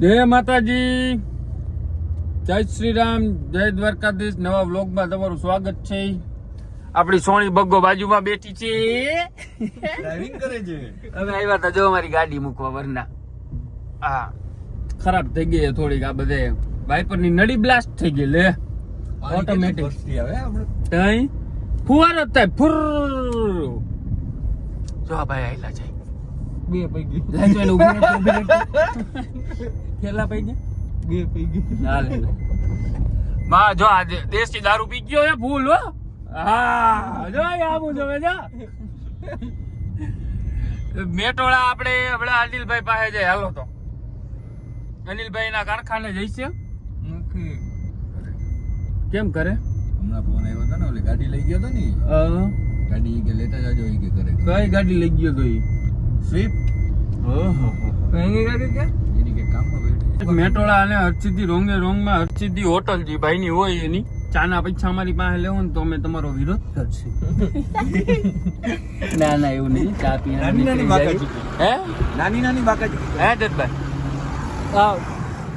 જય માતાજી. જય શ્રી રામ જય દ્વારકાધીશ. નવા વ્લોગમાં તમારું સ્વાગત છે. આપણી સોની બગ્ગો બાજુમાં બેઠી છે. ડ્રાઇવિંગ કરે છે. અમે આવ્યા હતા જો અમારી ગાડી મૂકવા વરના. હા ખરાબ થઈ ગઈ થોડીક આ બધે. વાઇપરની નળી બ્લાસ્ટ થઈ ગઈ લે. ઓટોમેટિક તઈ ફુવારો થાય. ફુર. જો ભાઈ આયલા જાય. બે પૈકી. જાય તો એને ઊભી રાખો, ઊભી રાખો. કેટલા પૈ ગયા બે પૈકી. ચાલે માં જો આ દેશી દારૂ પી ગયો હે ભૂલ હો. હા જો આમું જોવે જો. મેટોળા આપણે હમણાં અનિલભાઈ પાસે જાય હાલો તો. અનિલભાઈ ના કારખાને જઈશે કેમ કરે? હમણાં ફોન આવ્યો હતો ને ઓલી ગાડી લઈ ગયો હતો ને. ગાડી કે લેતા જાજો ઈ કે કરે. કઈ ગાડી લઈ ગયો તો ઈ? સ્વિફ્ટ ઓહો. એની ગાડી કે? એની કે કામમાં બેઠી. મેટોળા અને હરચિતથી રોંગે રોંગમાં હરચિતથી હોટલ જે ભાઈની હોય એની. ચાના પૈસા અમારી પાસે લેવો ને તો અમે તમારો વિરોધ કરશે. ના ના એવું નહીં ચા પી નાની નાની બાકાજી. હે? નાની નાની બાકાજી. હે જતભાઈ આવ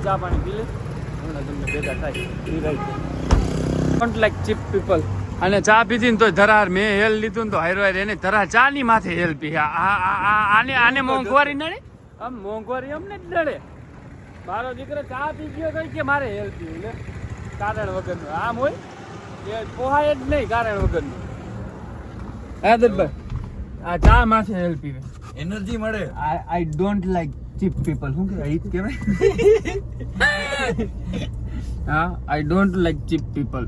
ચા પાણી પી લે. હમણાં તમને ભેગા થાય. ડોન્ટ લાઈક ચીપ પીપલ અને ચા પીધી ને તો ધરાર મેં હેલ લીધું ને તો હારો હાર એને ધરાર ચા ની માથે હેલ પી. આને આને મોંઘવારી નડે? આમ મોંઘવારી અમને જ નડે. મારો દીકરો ચા પી ગયો કઈ કે મારે હેલ પીવું લે. કારણ વગરનું. આમ હોય? એ પોહાય જ નહીં કારણ વગરનું. હા દરબાર આ ચા માથે હેલ પીવે. એનર્જી મળે. I don't don't cheap people. શું કહેવાય? ઈ કહેવાય? હા I don't like cheap people.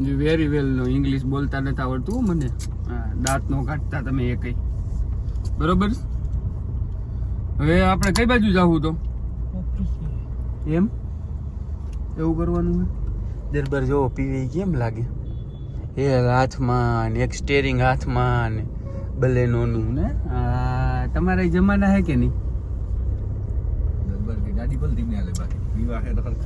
You well know English બોલતા નથી આવડતું હો મને. હા, દાંત નો કાઢતા તમે એ કઈ. બરોબર હવે આપણે કઈ બાજુ જાવું તો? એમ? એવું કરવાનું છે? દરબાર જો પીવી કેમ લાગે? એ હાથમાં ને એક સ્ટેરિંગ હાથમાં ને બલેનોનું ને? આ તમારા જમાના હે કે નહીં? દરબાર કે ગાડી ભલ ધીમે હાલે બાકી.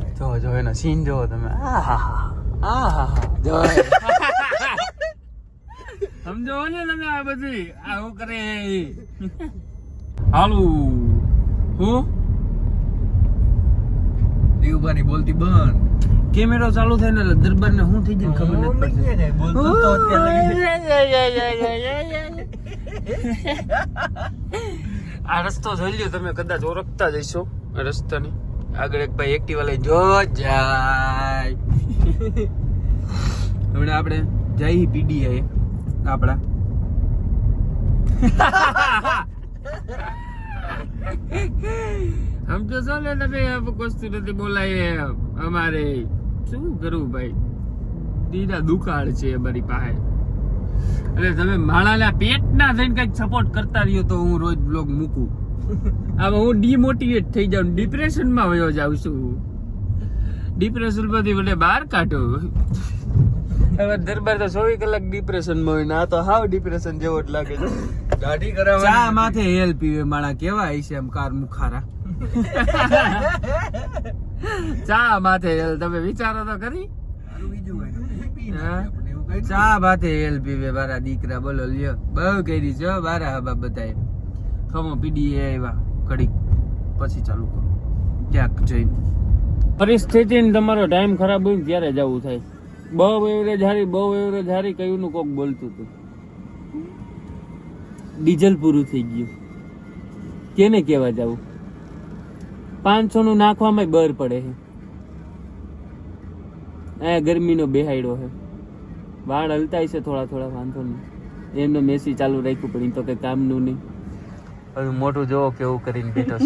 હે જો જો એનો સીન જો તમે. આહાહા. આહાહા. જો સમજો ને તમે આ બધી. આવું કરે. હાલો. હું? દેવબાની બોલતી બંધ. કેમેરો ચાલુ થાય ને દરબાર દરબારને શું થઈ જાય ખબર નથી પડતી. બોલતો આ રસ્તો જોઈ લ્યો તમે કદાચ ઓળખતા જ હશો આ રસ્તાને. આગળ એક ભાઈ એક્ટિવા લઈ જો જાય. હમણાં આપણે જઈ પીડીએ આપણા. આમ તો ચાલે તમે આ વસ્તુ નથી બોલાય અમારે શું કરવું ભાઈ? દીદા દુકાળ છે અમારી પાસે. એટલે તમે માણાના પેટના થઈને કંઈક સપોર્ટ કરતા રહ્યો તો હું રોજ બ્લોગ મૂકું. આમાં હું ડિમોટિવેટ થઈ જાઉં ડિપ્રેશનમાં વયો જાઉં છું. ડિપ્રેશનમાંથી મને બહાર કાઢો. હવે દરબાર તો ચોવીસ કલાક ડિપ્રેશનમાં હોય ને આ તો હાવ ડિપ્રેશન જેવો જ લાગે છે. દાઢી ચા માથે હેલ પીવે માણા કેવા છે એમ કાર મુખારા? ચા માથે હેલ તમે વિચારો તો કઈ ચા માથે હેલ પીવે મારા દીકરા બોલો લ્યો. બહુ કરી છો હો મારા હબા બધાએ. ખમો પીડી આવ્યા કડીક પછી ચાલુ કરો. ક્યાંક જઈને. પરિસ્થિતિ તમારો ટાઈમ ખરાબ હોય ત્યારે જવું થાય. બહુ એવરેજ હારી બહુ એવરેજ હારી કયું નું કોક બોલતું હતું. ડીઝલ પૂરું થઈ ગયું. કેને કેવા જવું? પાંચસો નું નાખવામાં બર પડે છે. અહીંયા ગરમીનો બેહાડ્યો છે. વાળ હલતા છે થોડા થોડા વાંધો નહીં. એમનો મેસી ચાલુ રાખ્યું પણ તો કઈ કામનું નહીં. હવે મોટું જોવો કેવું કરીને બેઠો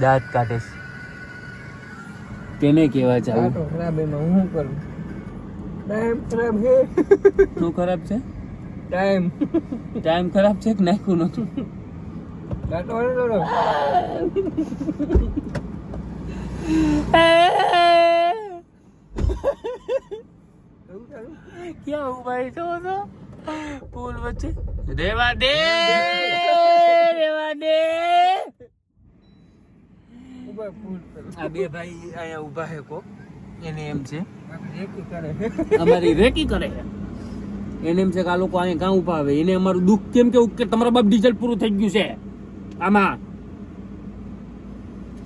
દાંત કાઢે છે. કેને કેવા જાવ? ખરાબ એમાં હું કરું? ટાઈમ ખરાબ હે શું ખરાબ છે ટાઈમ ટાઈમ ખરાબ છે કે નાખ્યું નતું કાટવાનો ક્યાં ઊભા છો તો પુલ વચ્ચે રેવા દે રેવા દે આ બે ભાઈ અહીંયા ઊભા છે કો એને એમ છે. અમારી રેકી કરે એને એમ છે કે આ લોકો અહીંયા કાં ઊભા આવે. એને અમારું દુઃખ કેમ કેવું કે તમારા બાપ ડીઝલ પૂરું થઈ ગયું છે. આમાં.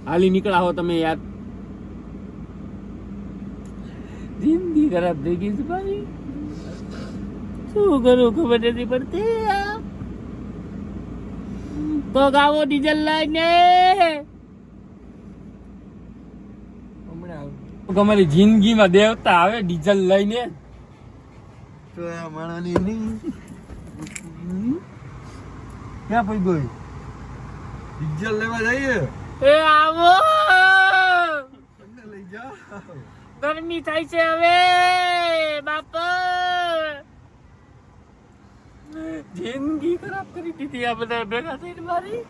હાલી નીકળા હો તમે યાર. જિંદગી ખરાબ થઈ ગઈ છે ભાઈ. શું કરું ખબર નથી પડતી. તો ગાવો ડીઝલ લઈને હમણાં આવું. અમારી જિંદગીમાં દેવતા આવે ડીઝલ લઈને. ક્યાં પડી ગઈ? ડીઝલ લેવા જઈએ. એ આવો! લઈ જાઓ. ગરમી થાય છે હવે બાપ. જિંદગી ખરાબ કરી દીધી આ બધા ભેગા થઈને મારી.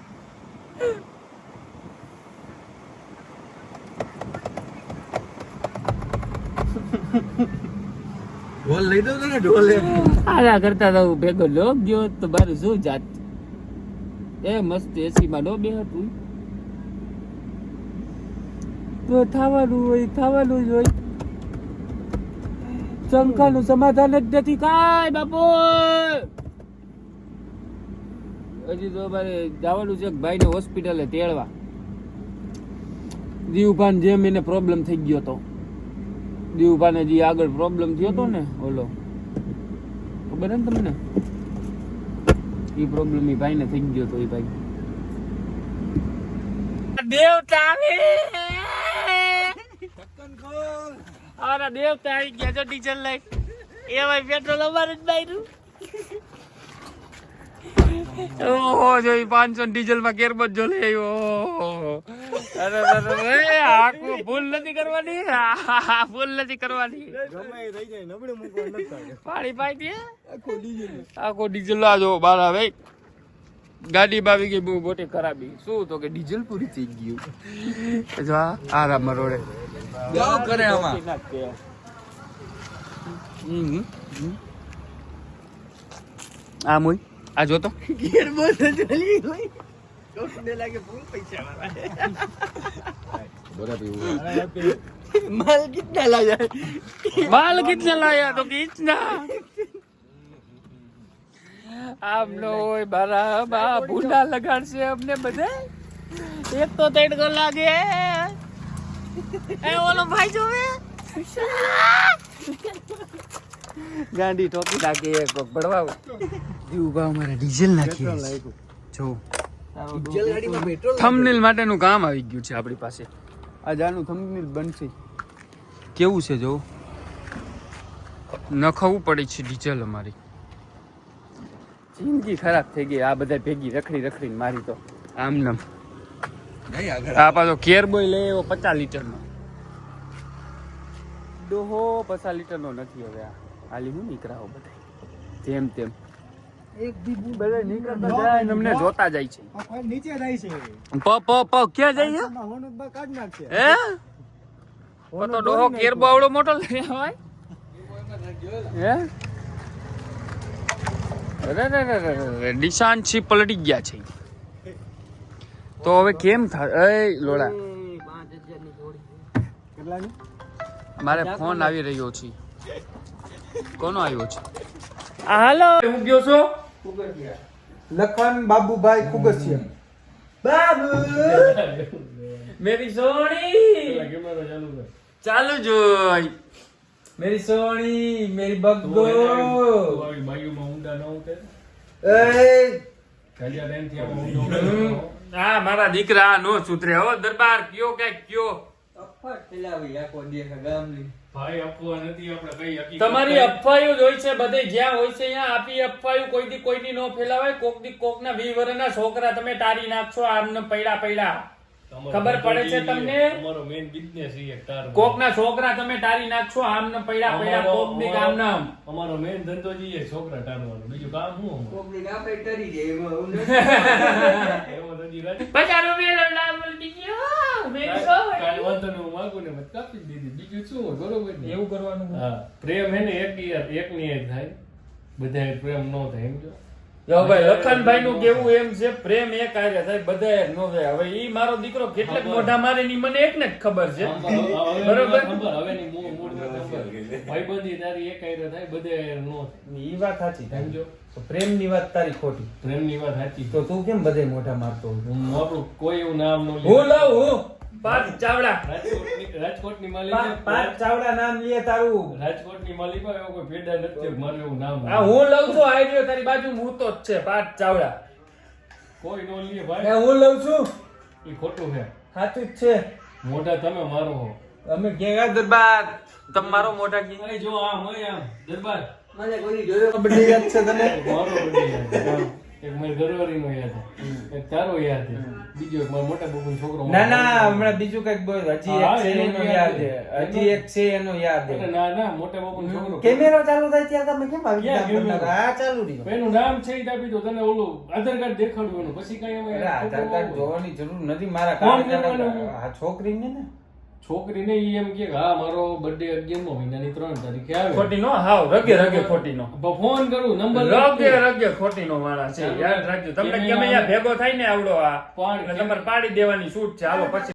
ઢોલ લઈ દો ને ઢોલ આરા કરતા તો ભેગો લોક ગયો તો બારું શું જાત? એ મસ્ત એસી માં નો બે હતું તો થવાનું હોય, થવાનું જ હોય. શંકાનું સમાધાન જ નથી કાય બાપુ! હજી તો મારે જવાનું છે ભાઈ ને હોસ્પિટલે તેડવા. દીવભાન જેમ એને પ્રોબ્લેમ થઈ ગયો તો. દીવભાને જે આગળ પ્રોબ્લેમ થયો તો ને ઓલો. ખબર ને તમને? એ પ્રોબ્લેમ એ ભાઈને થઈ ગયો તો એ ભાઈ. દેવતા આવી! ઢક્કન દેવતા આવી ગયા છો ડીઝલ લઈ. એ ભાઈ પેટ્રોલ અમારે જ બાયરું ઓહો જોઈ પાંચસો 500 ડીઝલમાં કેરબત જો લે આવ્યો. ભૂલ નથી કરવાની. ભૂલ નથી કરવાની. પાણી પાઈ દે આખો ડીઝલ આ જો બાર આવે. ગાડી બાવી ગઈ બહુ મોટી ખરાબી. શું તો કે ડીઝલ પૂરી થઈ ગયું જો આરામ મરોડે જાઓ કરે આમાં. હમ, હમ. આ મોય. આ જો તો. ગેર બોલ ચલી ગઈ ચોકને લાગે ફૂલ પૈસા વાળા. માલ કિતના લાયા? માલ કિતના લાયા તો કિતના આમ નો હોય બારા બા ભૂંડા લગાડશે અમને બધે. એક તો તેડકો લાગે. એ ઓલો ભાઈ જોવે? ગાંડી ઠોકી નાખી એક પડવા ભાવ મારા ડીઝલ નાખી જો. ડીઝલ ગાડીમાં પેટ્રોલ થંબનેલ માટેનું કામ આવી ગયું છે આપણી પાસે. આ જાનું થંબનેલ બનશે. કેવું છે જો? નખવું પડે છે ડીઝલ અમારી. જિંદગી ખરાબ થઈ ગઈ. આ બધા ભેગી રખડી રખડીને મારી તો. આમ નમ. આ પાછો કેર બોય લે એવો પચાસ લીટરનો. ડોહો પચાસ લીટરનો નથી હવે આ. હાલી હું નીકળાવો બધા જેમ તેમ. એક બી બુ બધા નીકળતા જાય. અમને જોતા જાય છે. નીચે જાય છે. પ પ પ ક્યાં જાય આમાં હોનું બા કાઢ નાખશે. હે? તો ડોહો કેર બાવળો મોટો લઈ આવે હે? અરે રે રે રે રે નિશાન છી પલટી ગયા છે. તો હવે કેમ થાય એ લોડા. મારે ફોન આવી રહ્યો છે. કોનો આવ્યો છે? હાલો. હું ગયો છો? લખન બાબુભાઈ કુગસિયા. બાબુ! મેરી સોણી! ચાલુ જોઈ મેરી સોણી મેરી બગ્ગો એ હા મારા દીકરા નો સુધરે. હો દરબાર કયો કઈ કયો? તમારી અફવાયો જ હોય છે બધે જ્યાં હોય છે ત્યાં આપી અફવાયો કોઈ દી કોઈની નો ફેલાવાય. કોક દી કોક ના વી વર્ષના છોકરા તમે તારી નાખશો આમને પૈડા પૈડા. ખબર પડે છે તમને? તમારો મેઈન બિઝનેસ છે તાર. કોક ના છોકરા તમે તારી નાખશો આમને પૈડા પૈડા કોકની કામ નામ અમારો મેઈન ધંધો જ ઈ છોકરા તારવાનો. બીજું કામ શું અમારું? ના તો તરી જાય એવો ના બોલી બજારો મેરી કાંઈ- સોણી. કાંઈ વાંધો નહીં, હું માગું ને મત કાપી દીધી. બીજું શું બરોબર ને? એવું કરવાનું હા પ્રેમ હે ને એક એક થાય. બધાય પ્રેમ ન થાય સમજો જો. ભાઈ લખનભાઈ નું કેવું એમ છે પ્રેમ એક આરે થાય બધા નો થાય. હવે ઈ મારો દીકરો કેટલાક મોઢા મારે ની મને એકને જ ખબર છે. બરોબર. ખબર હવેની મૂળ- મૂળ વાત ભાઈબંધી તારી એક હારે થાય બધે હારે ઈ વાત સાચી સમજો પ્રેમની વાત તારી ખોટી. પ્રેમની વાત સાચી તો તું કેમ બધે મોઢા મારતો? હું આપણું કોઈ એવું નામનું હું? પાર્થ ચાવડા. રાજકોટની માલિકા પાંચ ચાવડા નામ લીએ તારું. રાજકોટની માલિકા એવો કોઈ ભેડા નથી મારું એવું નામ હા હું લઉં છું આઈડિયો તારી બાજુ હું તો જ છે પાર્થ ચાવડા. કોઈ નો લીએ ભાઈ. હું લઉં છું. એ ખોટું છે. સાચું જ છે. મોઢા તમે મારો હો. અમે ગયા દરબાર તમારો મોટા કી જો આમ હોય આમ દરબાર. મને કોઈ જોયો બડી યાદ છે તને? મારો બડી યાદ એક મેં મારી ઘરવાળીનો યાદ એક તારો યાદ છે. બીજો એક મોટા બાપુનો છોકરો ના ના હમણાં બીજું કંઈક બોલ હજી એક છે એનો યાદ છે. હજી એક છે એનો યાદ છે. ના ના મોટા બાપુનો છોકરો. કેમેરો ચાલુ થાય ત્યારે તમે કેમ આવી ગયા આ ચાલુ રહ્યો. એનું નામ છે ઈ આપી દો તને ઓલું આધાર કાર્ડ દેખાડું એનું. પછી કઈ આધાર કાર્ડ જોવાની જરૂર નથી. મારા કામ કાર્ડ. આ છોકરીને ને? છોકરીને ઈ એમ કે હા મારો બર્થડે અગિયારમો મહિનાની ત્રણ તારીખે આવે. ખોટી નો હાવ રગે રગે ખોટી નો ફોન કરું નંબર રગે રગે ખોટી નો માણસ છે યાદ રાખજો. તમને ગમે ત્યાં ભેગો થાય ને આવડો આ. પણ નંબર પાડી દેવાની છૂટ છે. આવો પછી